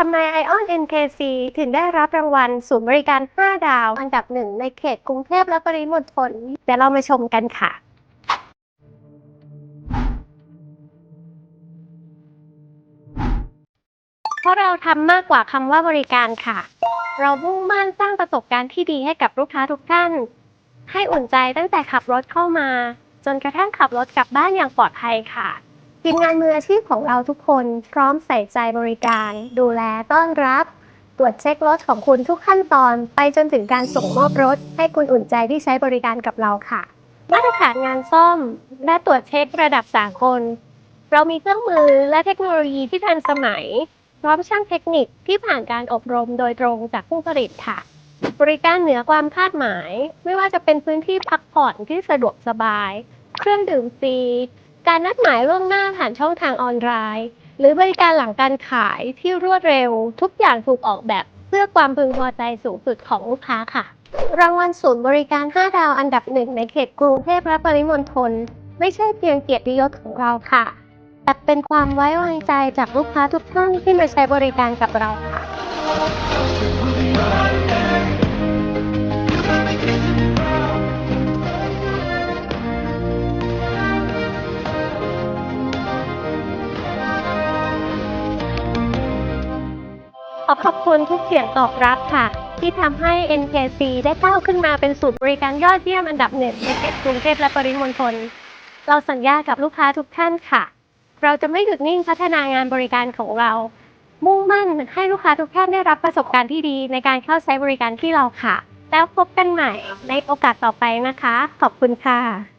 ทำไม Ion NKC ถึงได้รับรางวัลศูนย์บริการ 5 ดาว อันดับหนึ่งในเขตกรุงเทพและปริมณฑลเดี๋ยวเรามาชมกันค่ะ เพราะเราทำมากกว่าคำว่าบริการค่ะ เรามุ่งมั่นสร้างประสบการณ์ที่ดีให้กับลูกค้าทุกท่าน ให้อุ่นใจตั้งแต่ขับรถเข้ามา จนกระทั่งขับรถกลับบ้านอย่างปลอดภัยค่ะ ทีมงานมืออาชีพของเราทุกคนพร้อมใส่ใจบริการ ดูแลต้อนรับ ตรวจเช็ครถของคุณทุกขั้นตอน ไปจนถึงการส่งมอบรถ ให้คุณอุ่นใจที่ใช้บริการกับเราค่ะ มาตรฐานงานซ่อม และตรวจเช็คระดับสากลเรามีเครื่องมือและเทคโนโลยีที่ทันสมัย พร้อมช่างเทคนิคที่ผ่านการอบรมโดยตรงจากผู้ผลิตค่ะ บริการเหนือความคาดหมาย ไม่ว่าจะเป็นพื้นที่พักผ่อนที่สะดวกสบาย เครื่องดื่มฟรี การนัดหมายล่วงหน้าผ่านช่องทางออนไลน์ หรือบริการหลังการขายที่รวดเร็ว ทุกอย่างถูกออกแบบเพื่อความพึงพอใจสูงสุดของลูกค้าค่ะ รางวัลศูนย์บริการ 5 ดาวอันดับหนึ่งในเขตกรุงเทพและปริมณฑลไม่ใช่เพียงเกียรติยศของเราค่ะ แต่เป็นความไว้วางใจจากลูกค้าทุกท่านที่มาใช้บริการกับเราค่ะ ขอขอบคุณทุกเสียงตอบรับค่ะ ที่ทำให้ NKC ได้ก้าวขึ้นมาเป็นศูนย์บริการยอดเยี่ยมอันดับหนึ่งในเขตกรุงเทพและปริมณฑลเราสัญญากับลูกค้าทุกท่านค่ะ เราจะไม่หยุดนิ่งพัฒนางานบริการของเรา มุ่งมั่นให้ลูกค้าทุกท่านได้รับประสบการณ์ที่ดีในการเข้าใช้บริการที่เราค่ะ แล้วพบกันใหม่ในโอกาสต่อไปนะคะ ขอบคุณค่ะ